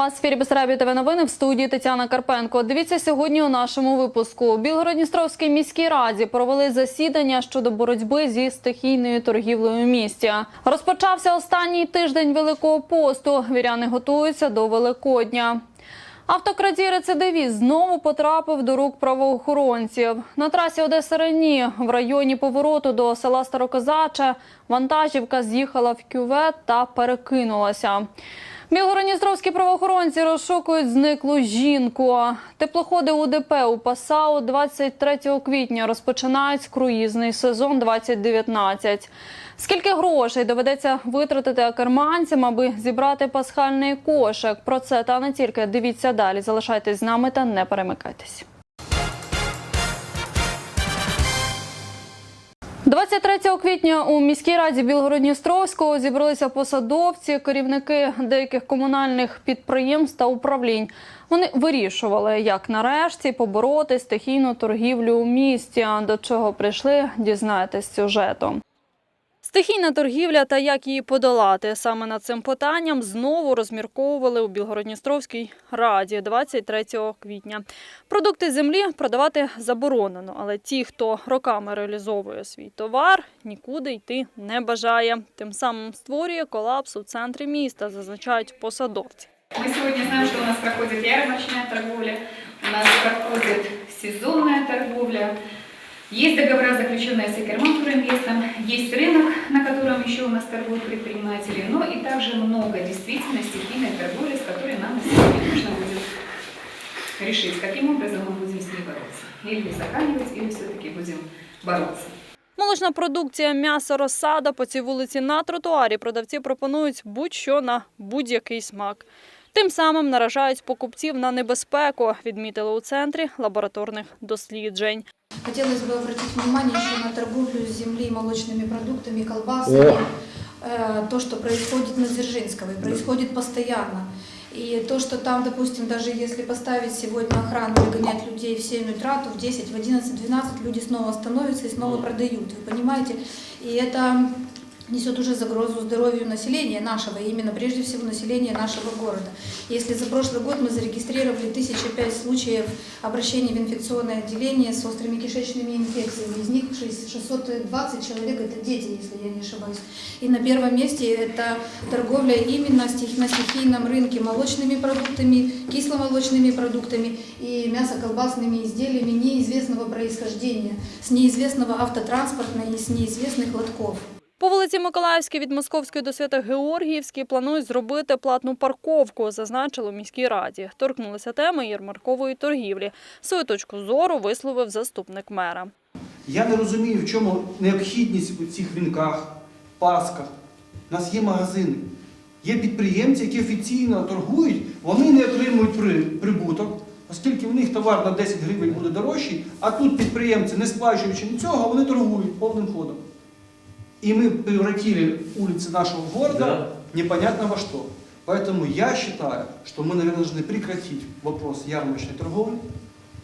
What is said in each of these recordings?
вас в ефірі Бесарабі ТВ новини в студії Тетяна Карпенко. Дивіться сьогодні у нашому випуску. Білгородністровській міській раді провели засідання щодо боротьби зі стихійною торгівлею у місті. Розпочався останній тиждень Великого посту. Віряни готуються до Великодня. Автокрадій рецидивіст знову потрапив до рук правоохоронців. На трасі Одеса Рені в районі повороту до села Старокозаче вантажівка з'їхала в кювет та перекинулася. Білгородністровські правоохоронці розшукують зниклу жінку. Теплоходи УДП у Пасау 23 квітня розпочинають круїзний сезон 2019. Скільки грошей доведеться витратити акерманцям, аби зібрати пасхальний кошик? Про це та не тільки дивіться далі. Залишайтесь з нами та не перемикайтесь. 23 квітня у міській раді Білгородністровського зібралися посадовці, керівники деяких комунальних підприємств та управлінь. Вони вирішували, як нарешті побороти стихійну торгівлю у місті. До чого прийшли, дізнаєтесь з сюжету. Стихійна торгівля та як її подолати саме над цим питанням знову розмірковували у Білгородністровській раді 23 квітня. Продукти землі продавати заборонено, але ті, хто роками реалізовує свій товар, нікуди йти не бажає. Тим самим створює колапс у центрі міста, зазначають посадовці. Мы сегодня знаем, что у нас проходит ярмарочная торговля, у нас проходит сезонная торговля. Есть договора, заключенные с Экерман есть рынок, на котором еще у нас торгуют предприниматели, но и также много действительно стихийной торговли, с которой нам на сегодня нужно будет решить, каким образом мы будем с ней бороться. Или узаконивать, или все-таки будем бороться. Молочна продукція, м'ясо, розсада по цій вулиці на тротуарі продавці пропонують будь-що на будь-який смак. Тим самим наражають покупців на небезпеку, відмітили у центрі лабораторних досліджень. Хотелось бы обратить внимание еще на торговлю с земли и молочными продуктами, колбасами. Э, То, что происходит на Дзержинского, и происходит постоянно. И то, что там, допустим, даже если поставить сегодня охрану и гонять людей в 7 утра, то в 10, в 11, 12 люди снова становятся и снова продают. Вы понимаете? И это несет уже загрозу здоровью населения нашего, и именно прежде всего населения нашего города. Если за прошлый год мы зарегистрировали 1005 случаев обращений в инфекционное отделение с острыми кишечными инфекциями, из них 620 человек это дети, если я не ошибаюсь. И на первом месте это торговля именно на стихийном рынке молочными продуктами, кисломолочными продуктами и мясо-колбасными изделиями неизвестного происхождения, с неизвестного автотранспорта и с неизвестных лотков. По вулиці Миколаївській від Московської до Свято-Георгіївській планують зробити платну парковку, зазначили у міській раді. Торкнулися теми ярмаркової торгівлі. Свою точку зору висловив заступник мера. Я не розумію, в чому необхідність у цих вінках, пасках. У нас є магазини. Є підприємці, які офіційно торгують, вони не отримують прибуток, оскільки в них товар на 10 гривень буде дорожчий, а тут підприємці, не сплачуючи нічого, вони торгують повним ходом. И мы превратили улицы нашего города Да. непонятно во что. Поэтому я считаю, что мы, наверное, должны прекратить вопрос ярмарочной торговли,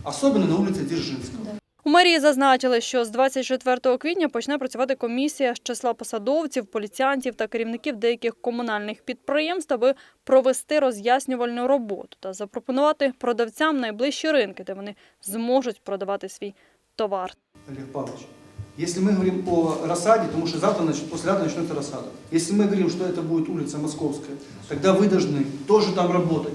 особенно на улице Дзержинского. У мерії зазначили, що з 24 квітня почне працювати комісія з числа посадовців, поліціянтів та керівників деяких комунальних підприємств, аби провести роз'яснювальну роботу та запропонувати продавцям найближчі ринки, де вони зможуть продавати свій товар. Олег Павлович, если мы говорим о рассаде, потому что завтра, нач- послезавтра начнется рассада. Если мы говорим, что это будет улица Московская, тогда вы должны тоже там работать.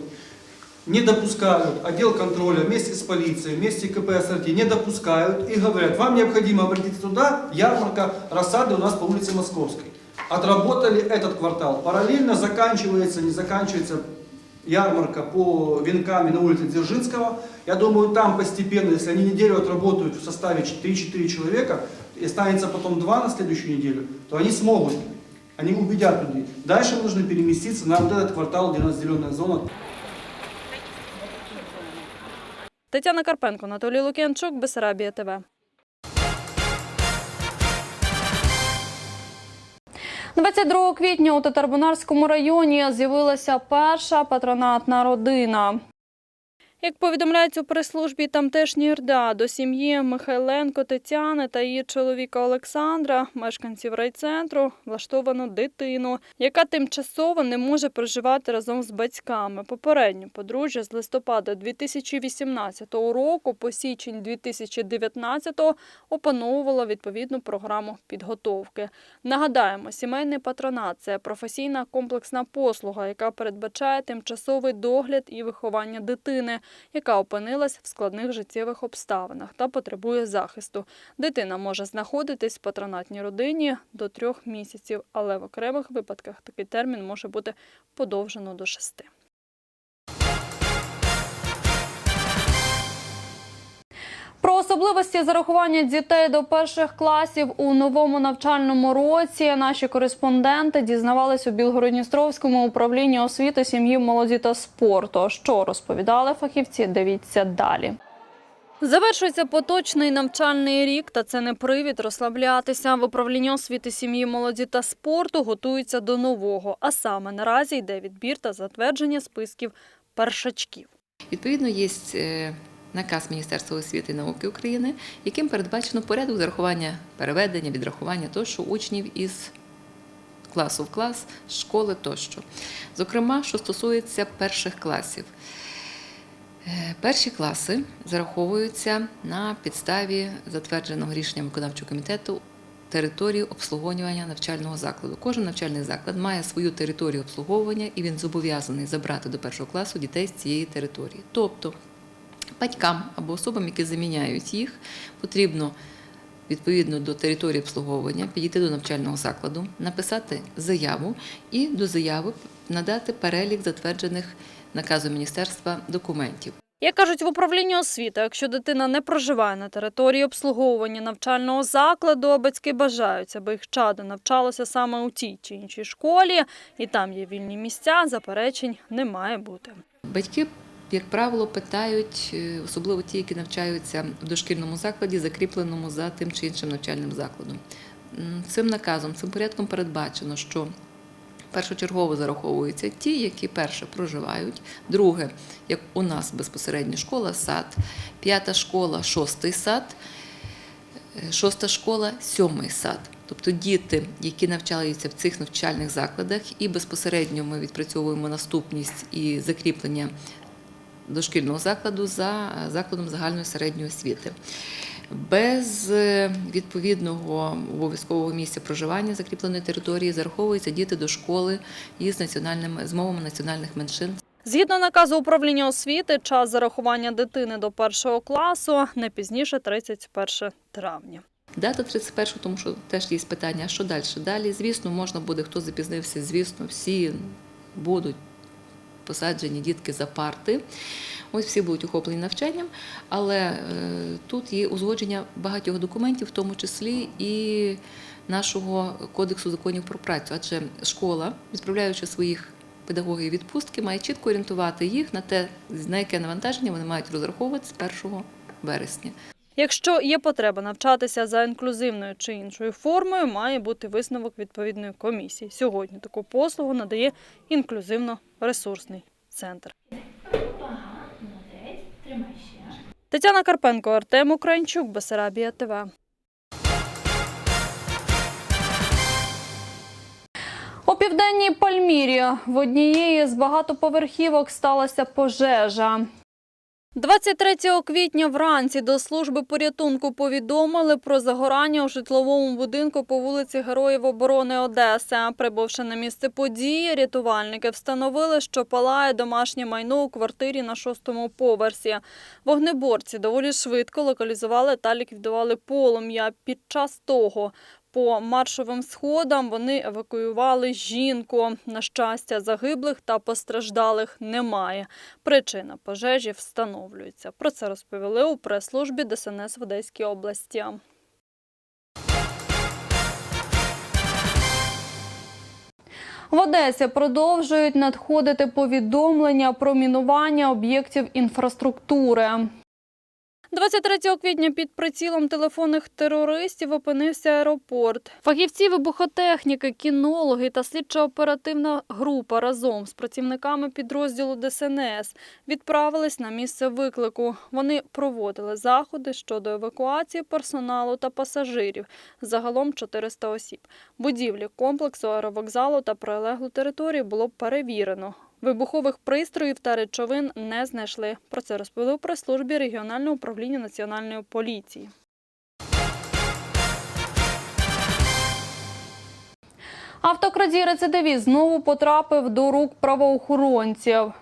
Не допускают, отдел контроля вместе с полицией, вместе КПСРТ не допускают и говорят, вам необходимо обратиться туда, ярмарка рассады у нас по улице Московской. Отработали этот квартал. Параллельно заканчивается, не заканчивается ярмарка по венками на улице Дзержинского. Я думаю, там постепенно, если они неделю отработают в составе 3-4 человека, и останется потом 2 на следующую неделю, то они смогут, они убедят людей. Дальше мы должны переместиться на вот этот квартал, где у нас зеленая зона. Тетяна Карпенко, Анатолій Лук'янчук, Бесарабія ТВ. 22 квітня у Татарбунарському районі з'явилася перша патронатна родина. Як повідомляють у прес-службі тамтешній РДА, до сім'ї Михайленко Тетяни та її чоловіка Олександра, мешканців райцентру, влаштовано дитину, яка тимчасово не може проживати разом з батьками. Попередньо подружжя з листопада 2018 року по січень 2019 опановувало відповідну програму підготовки. Нагадаємо, сімейний патронат це професійна комплексна послуга, яка передбачає тимчасовий догляд і виховання дитини, яка опинилась в складних життєвих обставинах та потребує захисту. Дитина може знаходитись в патронатній родині до трьох місяців, але в окремих випадках такий термін може бути подовжено до шести. Особливості зарахування дітей до перших класів у новому навчальному році наші кореспонденти дізнавались у Білгородністровському управлінні освіти, сім'ї, молоді та спорту. Що розповідали фахівці? Дивіться далі. Завершується поточний навчальний рік, та це не привід розслаблятися. В управлінні освіти сім'ї, молоді та спорту готуються до нового. А саме наразі йде відбір та затвердження списків першачків. Відповідно, є е, наказ Міністерства освіти і науки України, яким передбачено порядок зарахування переведення, відрахування тощо учнів із класу в клас, школи тощо. Зокрема, що стосується перших класів. Е, Перші класи зараховуються на підставі затвердженого рішенням виконавчого комітету території обслуговування навчального закладу. Кожен навчальний заклад має свою територію обслуговування і він зобов'язаний забрати до першого класу дітей з цієї території. Тобто батькам або особам, які заміняють їх, потрібно відповідно до території обслуговування підійти до навчального закладу, написати заяву і до заяви надати перелік затверджених наказом міністерства документів. Як кажуть в управлінні освіти, якщо дитина не проживає на території обслуговування навчального закладу, а батьки бажають, аби їх чадо навчалося саме у тій чи іншій школі, і там є вільні місця, заперечень не має бути. Батьки, як правило, питають, е, особливо ті, які навчаються в дошкільному закладі, закріпленому за тим чи іншим навчальним закладом. Цим наказом, цим порядком передбачено, що першочергово зараховуються ті, які перше проживають, друге, як у нас безпосередньо школа, сад, п'ята школа, шостий сад, е, шоста школа, сьомий сад. Тобто діти, які навчаються в цих навчальних закладах, і безпосередньо ми відпрацьовуємо наступність і закріплення дошкільного закладу за закладом загальної середньої освіти. Без е, відповідного обов'язкового місця проживання закріпленої території зараховуються діти до школи із національними з мовами національних меншин. Згідно наказу управління освіти, час зарахування дитини до першого класу не пізніше 31 травня. Дата 31, тому що теж є питання, а що далі? Далі, звісно, можна буде, хто запізнився, звісно, всі будуть посаджені дітки за парти. Ось всі будуть охоплені навчанням, але е, тут є узгодження багатьох документів, в тому числі і нашого кодексу законів про працю. Адже школа, відправляючи своїх педагогів відпустки, має чітко орієнтувати їх на те, на яке навантаження вони мають розраховувати з 1 вересня. Якщо є потреба навчатися за інклюзивною чи іншою формою, має бути висновок відповідної комісії. Сьогодні таку послугу надає інклюзивно-ресурсний центр. Тетяна Карпенко, Артем Українчук, Бесарабія ТВ. У південній Пальмірі в однієї з багатоповерхівок сталася пожежа. 23 квітня вранці до служби порятунку повідомили про загорання у житловому будинку по вулиці Героїв оборони Одеси. Прибувши на місце події, рятувальники встановили, що палає домашнє майно у квартирі на шостому поверсі. Вогнеборці доволі швидко локалізували та ліквідували полум'я. Під час того по маршовим сходам вони евакуювали жінку. На щастя, загиблих та постраждалих немає. Причина пожежі встановлюється. Про це розповіли у прес-службі ДСНС в Одеській області. В Одесі продовжують надходити повідомлення про мінування об'єктів інфраструктури. 23 квітня під прицілом телефонних терористів опинився аеропорт. Фахівці вибухотехніки, кінологи та слідчо-оперативна група разом з працівниками підрозділу ДСНС відправились на місце виклику. Вони проводили заходи щодо евакуації персоналу та пасажирів. Загалом 400 осіб. Будівлі комплексу аеровокзалу та прилеглу територію було перевірено. Вибухових пристроїв та речовин не знайшли. Про це розповіли у прес-службі регіонального управління національної поліції. Автокрадій рецидивіст знову потрапив до рук правоохоронців.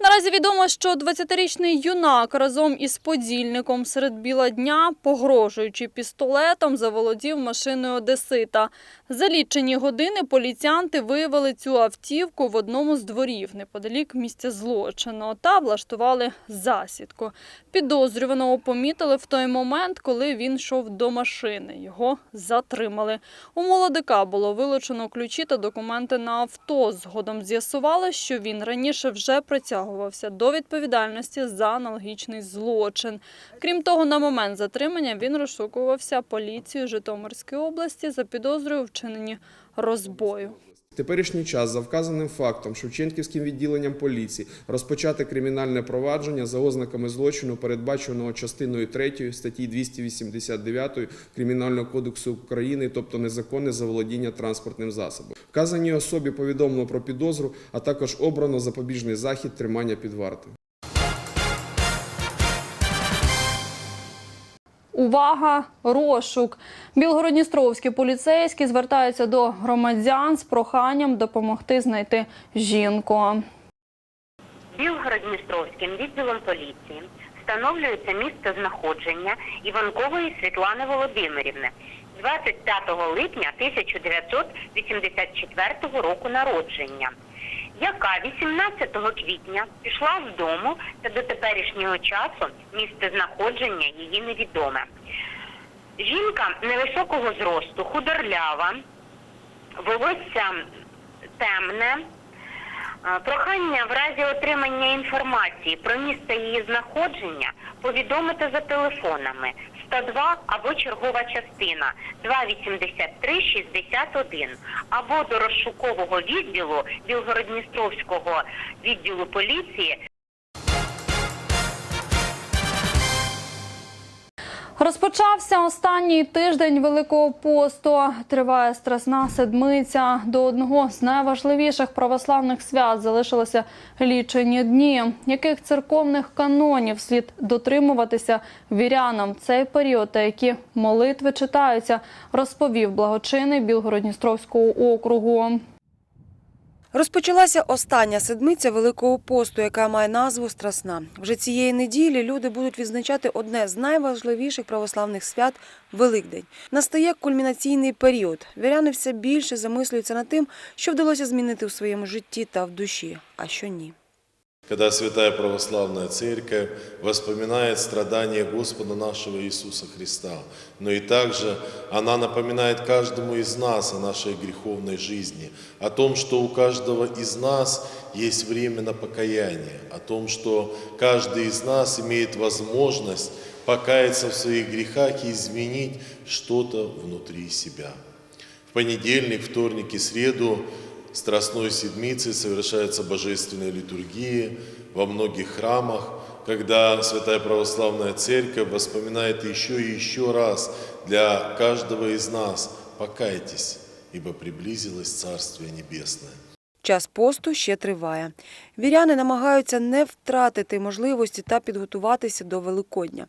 Наразі відомо, що 20-річний юнак разом із подільником серед біла дня, погрожуючи пістолетом, заволодів машиною Одесита. За лічені години поліціянти виявили цю автівку в одному з дворів неподалік місця злочину та влаштували засідку. Підозрюваного помітили в той момент, коли він йшов до машини. Його затримали. У молодика було вилучено ключі та документи на авто. Згодом з'ясували, що він раніше вже притягувався до відповідальності за аналогічний злочин. Крім того, на момент затримання він розшукувався поліцією Житомирської області за підозрою вчинені розбою. Теперішній час за вказаним фактом Шевченківським відділенням поліції розпочати кримінальне провадження за ознаками злочину, передбаченого частиною 3 статті 289 Кримінального кодексу України, тобто незаконне заволодіння транспортним засобом. Вказаній особі повідомлено про підозру, а також обрано запобіжний захід тримання під вартою. Увага! Розшук! Білгородністровські поліцейські звертаються до громадян з проханням допомогти знайти жінку. Білгород-Дністровським відділом поліції встановлюється місце знаходження Іванкової Світлани Володимирівни 25 липня 1984 року народження, яка 18 квітня пішла з дому та до теперішнього часу місце знаходження її невідоме. Жінка невисокого зросту, худорлява, волосся темне, Е, Прохання в разі отримання інформації про місце її знаходження повідомити за телефонами 102 або чергова частина. 283 61 або до розшукового відділу Білгородністровського відділу поліції Розпочався останній тиждень Великого посту. Триває страсна седмиця. До одного з найважливіших православних свят залишилося лічені дні. Яких церковних канонів слід дотримуватися вірянам цей період та які молитви читаються, розповів благочинний Білгородністровського округу. Розпочалася остання седмиця Великого посту, яка має назву Страсна. Вже цієї неділі люди будуть відзначати одне з найважливіших православних свят Великдень. Настає кульмінаційний період. Віряни все більше замислюються над тим, що вдалося змінити в своєму житті та в душі, а що ні. Когда Святая Православная Церковь воспоминает страдания Господа нашего Иисуса Христа, но и также она напоминает каждому из нас о нашей греховной жизни, о том, что у каждого из нас есть время на покаяние, о том, что каждый из нас имеет возможность покаяться в своих грехах и изменить что-то внутри себя. В понедельник, вторник и среду Страстной Седмицы совершаются божественные литургии во многих храмах, когда Святая Православная Церковь воспоминает еще и еще раз для каждого из нас «Покайтесь, ибо приблизилось Царствие Небесное». Час посту ще триває. Віряни намагаються не втратити можливості та підготуватися до Великодня.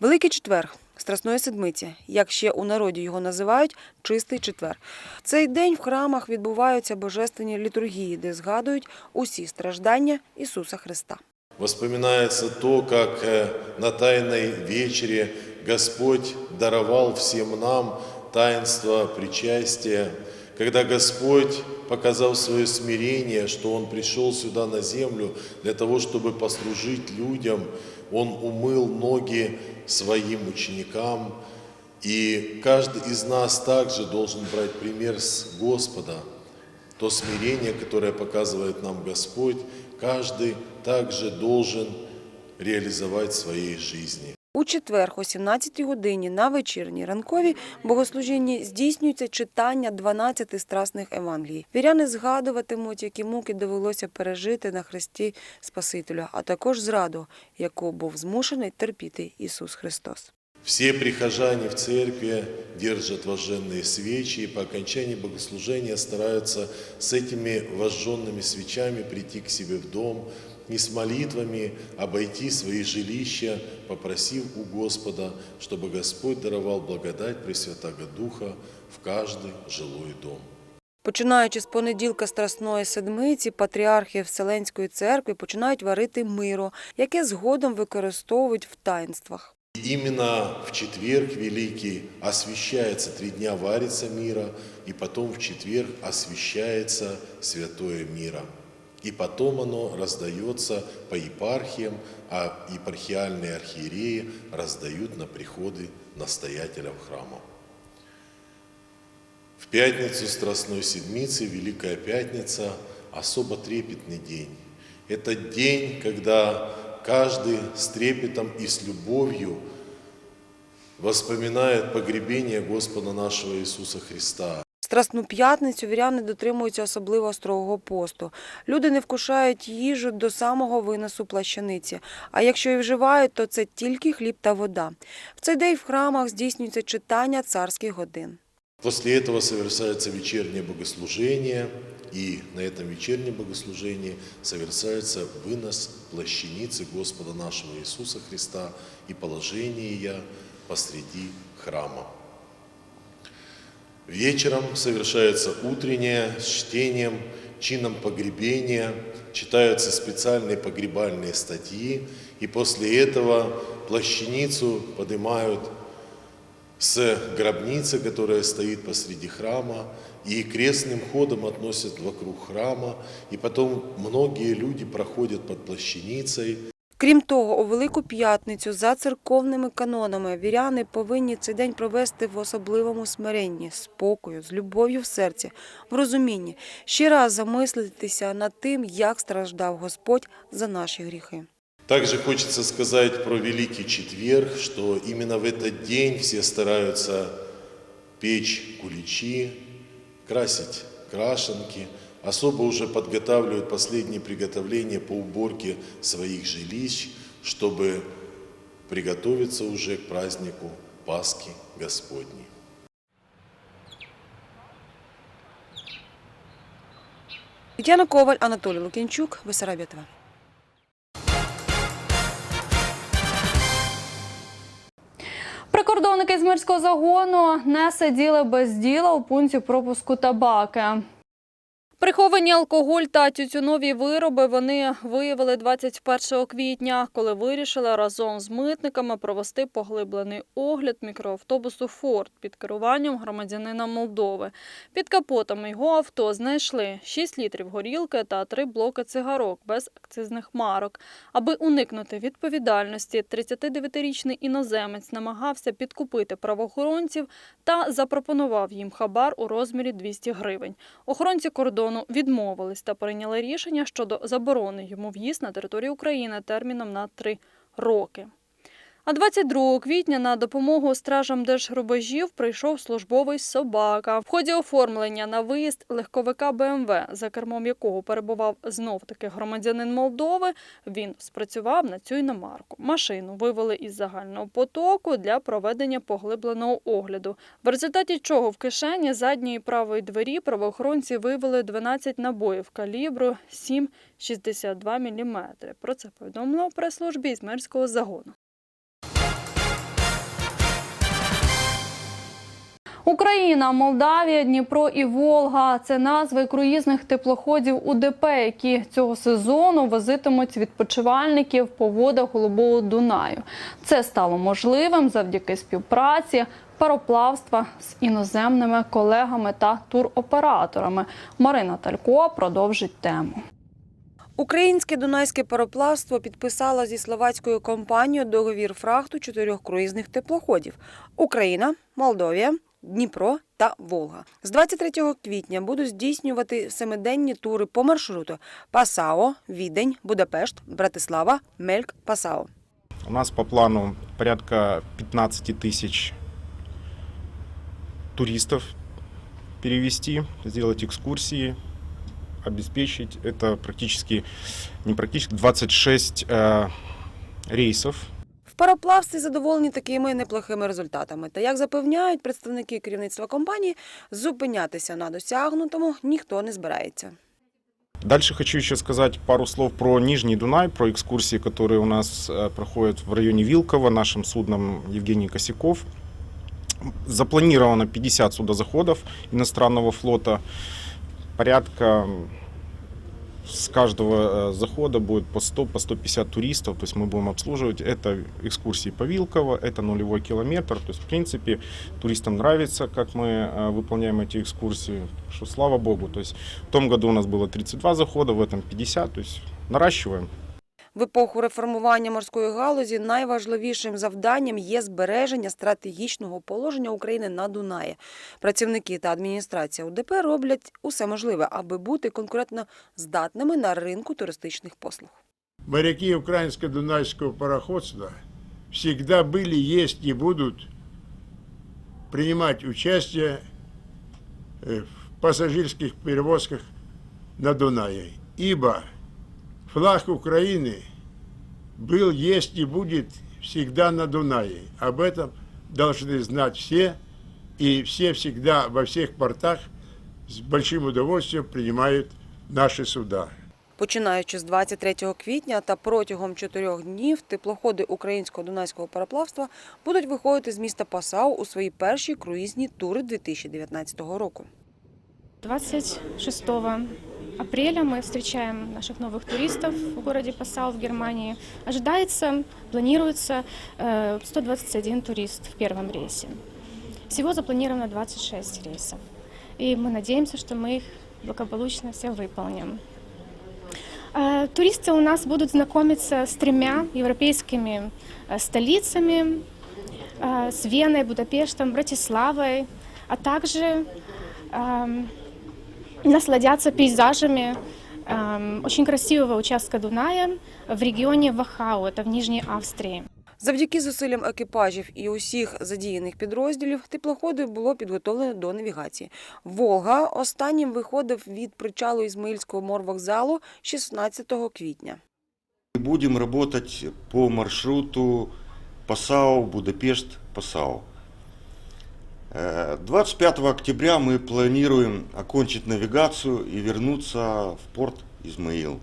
Великий четвер Страсної седмиці, як ще у народі його називають, чистий четвер. Цей день в храмах відбуваються божественні літургії, де згадують усі страждання Ісуса Христа. Воспоминается то, как э, на Тайной вечере Господь даровал всем нам таинство причастия, когда Господь показал свое смирение, что Он пришел сюда на землю для того, чтобы послужить людям, Он умыл ноги своим ученикам, и каждый из нас также должен брать пример с Господа, то смирение, которое показывает нам Господь, каждый также должен реализовать в своей жизни. У четвер о 17 годині на вечірній ранковій богослужінні здійснюється читання 12 страсних Евангелій. Віряни згадуватимуть, які муки довелося пережити на хресті Спасителя, а також зраду, яку був змушений терпіти Ісус Христос. Все прихожане в церкви держат вожженные свечи и по окончании богослужения стараются с этими вожженными свечами прийти к себе в дом и с молитвами обойти свои жилища, попросив у Господа, чтобы Господь даровал благодать Пресвятого Духа в каждый жилой дом. Починаючи з понеділка Страсної Седмиці, патріархи Вселенської церкви починають варити миро, яке згодом використовують в таїнствах. И именно в четверг Великий освящается, три дня варится мира, и потом в четверг освящается Святое Мира. И потом оно раздается по епархиям, а епархиальные архиереи раздают на приходы настоятелям храма. В пятницу Страстной Седмицы, Великая Пятница, особо трепетный день. Это день, когда каждый с трепетом и с любовью воспоминает погребение Господа нашего Иисуса Христа. Страсну п'ятницю віряни дотримуються особливо строгого посту. Люди не вкушають їжу до самого виносу плащаниці, а якщо і вживають, то це тільки хліб та вода. В цей день в храмах здійснюється читання царських годин. После этого совершается вечернее богослужение, и на этом вечернем богослужении совершается вынос плащаницы Господа нашего Иисуса Христа и положение ее посреди храма. Вечером совершается утреннее с чтением, чином погребения, читаются специальные погребальные статьи, и после этого плащаницу поднимают с гробницы, которая стоит посреди храма, и крестным ходом относят вокруг храма, и потом многие люди проходят под плащаницей, Крім того, у Велику П'ятницю за церковними канонами віряни повинні цей день провести в особливому смиренні, спокою, з любов'ю в серці, в розумінні, ще раз замислитися над тим, як страждав Господь за наші гріхи. Также хочется сказать про Великий Четверг, что именно в этот день все стараются печь куличи, красить крашенки, особо уже подготавливают последние приготовления по уборке своих жилищ, чтобы приготовиться уже к празднику Пасхи Господней. Тетяна Коваль, Анатолій Лукінчук, Бесарабія ТВ. Прикордонники з мирського загону не сиділи без діла у пункті пропуску табаки. Приховані алкоголь та тютюнові вироби вони виявили 21 квітня, коли вирішили разом з митниками провести поглиблений огляд мікроавтобусу «Форд» під керуванням громадянина Молдови. Під капотом його авто знайшли 6 літрів горілки та 3 блоки цигарок без акцизних марок. Аби уникнути відповідальності, 39-річний іноземець намагався підкупити правоохоронців та запропонував їм хабар у розмірі 200 гривень. Охоронці кордону відмовились та прийняли рішення щодо заборони йому в'їзд на територію України терміном на три роки. А 22 квітня на допомогу стражам держрубежів прийшов службовий собака. В ході оформлення на виїзд легковика БМВ, за кермом якого перебував знов-таки громадянин Молдови, він спрацював на цю іномарку. Машину вивели із загального потоку для проведення поглибленого огляду. В результаті чого в кишені задньої правої двері правоохоронці виявили 12 набоїв калібру 7,62 мм. Про це повідомило в прес-службі Ізмерського загону. Україна, Молдавія, Дніпро і Волга це назви круїзних теплоходів УДП, які цього сезону возитимуть відпочивальників по водах Голубого Дунаю. Це стало можливим завдяки співпраці пароплавства з іноземними колегами та туроператорами. Марина Талько продовжить тему. Українське дунайське пароплавство підписало зі словацькою компанією договір фрахту чотирьох круїзних теплоходів: Україна, Молдовія, Дніпро та Волга. З 23 квітня будуть здійснювати семиденні тури по маршруту Пасао, Відень, Будапешт, Братислава, Мельк, Пасао. У нас по плану порядка 15 тысяч туристов перевести, сделать экскурсии, обеспечить. Это практически, не практически, 26 э, рейсов В пароплавстві задоволені такими неплохими результатами. Та як запевняють представники керівництва компанії, зупинятися на досягнутому ніхто не збирається. Дальше хочу еще сказать пару слов про Нижний Дунай, про экскурсии, которые у нас э, проходят в районе Вилкова нашим судном Евгений Косяков. Запланировано 50 судозаходов иностранного флота. Порядка м, с каждого э, захода будет по 100, по 150 туристов, то есть мы будем обслуживать. Это экскурсии по Вилково, это нулевой километр. То есть, в принципе, туристам нравится, как мы э, выполняем эти экскурсии, что слава богу. То есть в том году у нас было 32 захода, в этом 50, то есть наращиваем. В епоху реформування морської галузі найважливішим завданням є збереження стратегічного положення України на Дунаї. Працівники та адміністрація УДП роблять усе можливе, аби бути конкурентно здатними на ринку туристичних послуг. Моряки украинско-дунайского пароходства всегда были, есть и будут принимать участие э, в пассажирских перевозках на Дунае. Ибо флаг Украины был, есть и будет всегда на Дунае. Об этом должны знать все, и все всегда во всех портах с большим удовольствием принимают наши суда. Починаючи з 23 квітня та протягом чотирьох днів теплоходи українського дунайського пароплавства будуть виходити з міста Пасау у свої перші круїзні тури 2019 року. 26 апреля мы встречаем наших новых туристов в городе Пассау в Германии. Ожидается, планируется э, 121 турист в первом рейсе. Всего запланировано 26 рейсов. И мы надеемся, что мы их благополучно все выполним. Э, Туристы у нас будут знакомиться с тремя европейскими э, столицами, э, с Веной, Будапештом, Братиславой, а также эм, насладятся пейзажами очень красивого участка Дуная в регионе Вахау, это в Нижней Австрии. Завдяки зусиллям екіпажів і усіх задіяних підрозділів теплоходи було підготовлено до навігації. Волга останнім виходив від причалу Ізмаїльського морвокзалу 16 квітня. Будем работать по маршруту Пасау, Будапешт, Пасау. Э, 25 октября мы планируем окончить навигацию и вернуться в порт Измаил.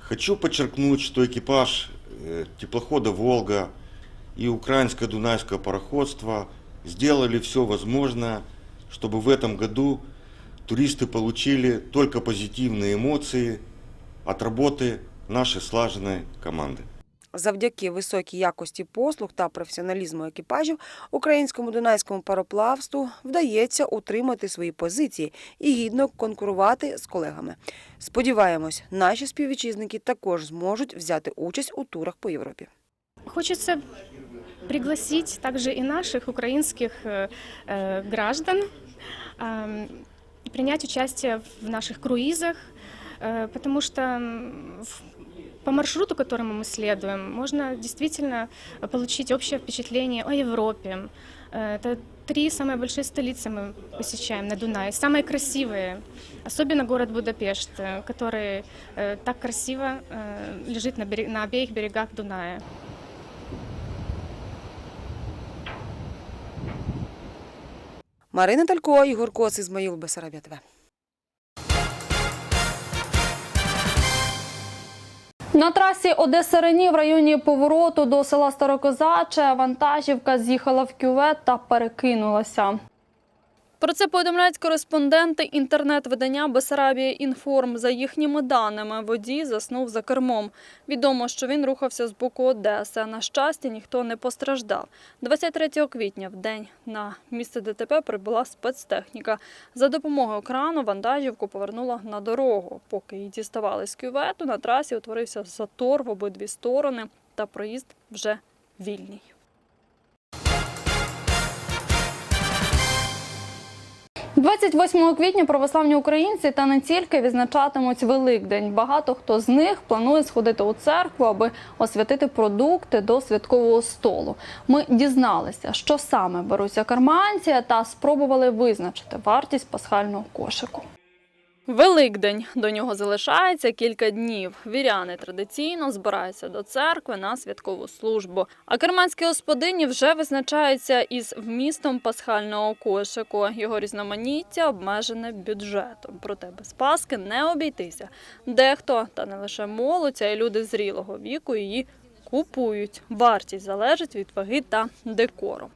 Хочу подчеркнуть, что экипаж э, теплохода «Волга» и украинское дунайское пароходство сделали все возможное, чтобы в этом году туристы получили только позитивные эмоции от работы нашей слаженной команды. Завдяки високій якості послуг та професіоналізму екіпажів українському дунайському пароплавству вдається утримати свої позиції і гідно конкурувати з колегами. Сподіваємось, наші співвітчизники також зможуть взяти участь у турах по Європі. Хочется пригласить также и наших украинских э, э, граждан эм, принять участие в наших круизах, э, потому что м, в- по маршруту, которому мы следуем, можно действительно получить общее впечатление о Европе. Э, Это три самые большие столицы мы посещаем на Дунае, самые красивые, особенно город Будапешт, э, который э, так красиво э, лежит на, берег- на обеих берегах Дуная. Марина Талько, Ігор Кос, Ізмаїл Бесарабія ТВ. На трасі Одеса Рені в районі повороту до села Старокозаче вантажівка з'їхала в кювет та перекинулася. Про це повідомляють кореспонденти інтернет-видання Бесарабія Інформ. За їхніми даними, водій заснув за кермом. Відомо, що він рухався з боку Одеси. На щастя, ніхто не постраждав. 23 квітня в день на місце ДТП прибула спецтехніка. За допомогою крану вантажівку повернула на дорогу. Поки її діставали з кювету, на трасі утворився затор в обидві сторони та проїзд вже вільний. 28 квітня православні українці та не тільки відзначатимуть Великдень. Багато хто з них планує сходити у церкву, аби освятити продукти до святкового столу. Ми дізналися, що саме беруться карманці, та спробували визначити вартість пасхального кошику. Великдень до нього залишається кілька днів. Віряни традиційно збираються до церкви на святкову службу. А керманські господині вже визначаються із вмістом пасхального кошику. Його різноманіття обмежене бюджетом. Проте без паски не обійтися. Дехто, та не лише молодь, а й люди зрілого віку її купують. Вартість залежить від ваги та декору.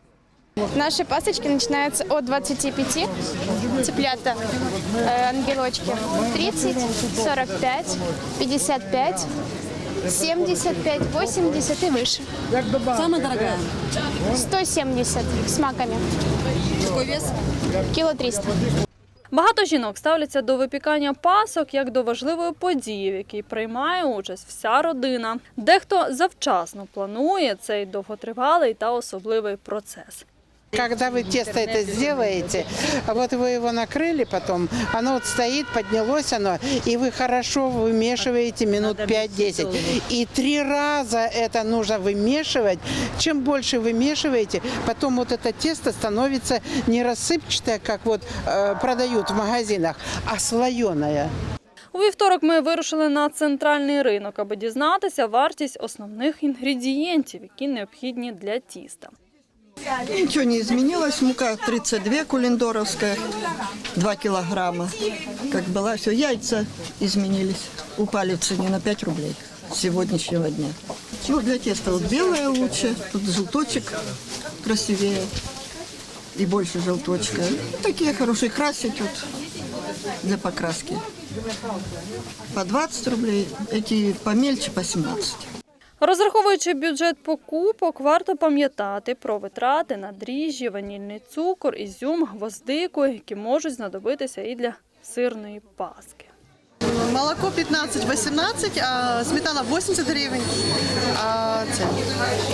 Наши пасочки начинаются от 25 цыплята, э, ангелочки, 30, 45, 55, 75, 80 и выше. Самая дорогая. 170 с маками. Какой вес? Кило 300. Багато жінок ставляться до випікання пасок як до важливої події, в якій приймає участь вся родина. Дехто завчасно планує цей довготривалий та особливий процес. Когда вы тесто это сделаете, вот вы его накрыли потом, оно вот стоит, поднялось оно, и вы хорошо вымешиваете минут 5-10. И три раза это нужно вымешивать. Чем больше вымешиваете, потом вот это тесто становится не рассыпчатое, как вот э, продают в магазинах, а слоеное. У вівторок ми вирушили на центральний ринок, аби дізнатися вартість основних інгредієнтів, які необхідні для тіста. Ничего не изменилось. Мука 32 кулендоровская, 2 килограмма. Как была, все, яйца изменились. Упали в цене на 5 рублей сегодняшнего дня. Ну, для теста вот белое лучше, тут желточек красивее и больше желточка. Ну, такие хорошие красить вот для покраски. По 20 рублей, эти помельче по 17. Розраховуючи бюджет покупок, варто пам'ятати про витрати на дріжджі, ванільний цукор, ізюм, гвоздику, які можуть знадобитися і для сирної паски. Молоко 15-18, а сметана 80 гривень, а це,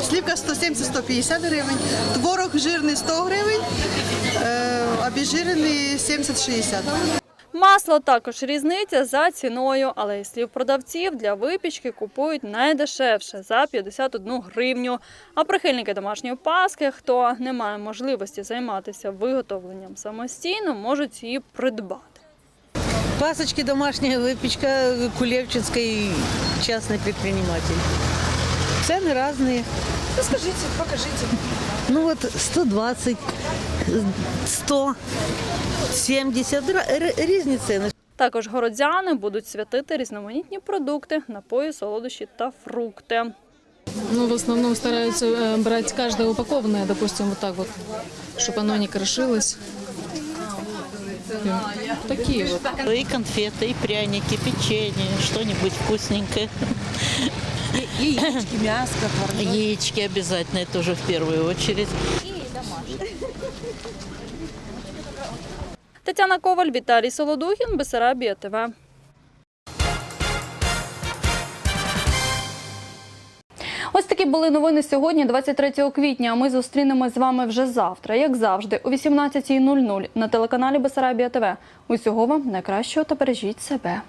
слівка 170-150 гривень, творог жирний 100 гривень, обезжирений 70-60. Масло також різниця за ціною, але із слів продавців для випічки купують найдешевше за 51 гривню. А прихильники домашньої паски, хто не має можливості займатися виготовленням самостійно, можуть її придбати. Пасочки домашняя выпечка Кулевчинской частный предприниматель. Цены разные. Расскажите, покажите. Ну вот 120, 100, 70, ра- р- різні ціни. Також городзяни будуть святити різноманітні продукти, напої, солодощі та фрукти. Ну, в основном стараются э, брать каждое упакованное, допустим, вот так вот, чтобы оно не крошилось. И Такие вот. И конфеты, и пряники, печенье, что-нибудь вкусненькое. Яички, мяско, творог. Яички обязательно, это уже в первую очередь. Тетяна Коваль, Віталій Солодухін, Бесарабія ТВ. Ось такі були новини сьогодні, 23 квітня. А Ми зустрінемось з вами вже завтра, як завжди, о 18.00 на телеканалі Бесарабія ТВ. Усього вам найкращого та бережіть себе.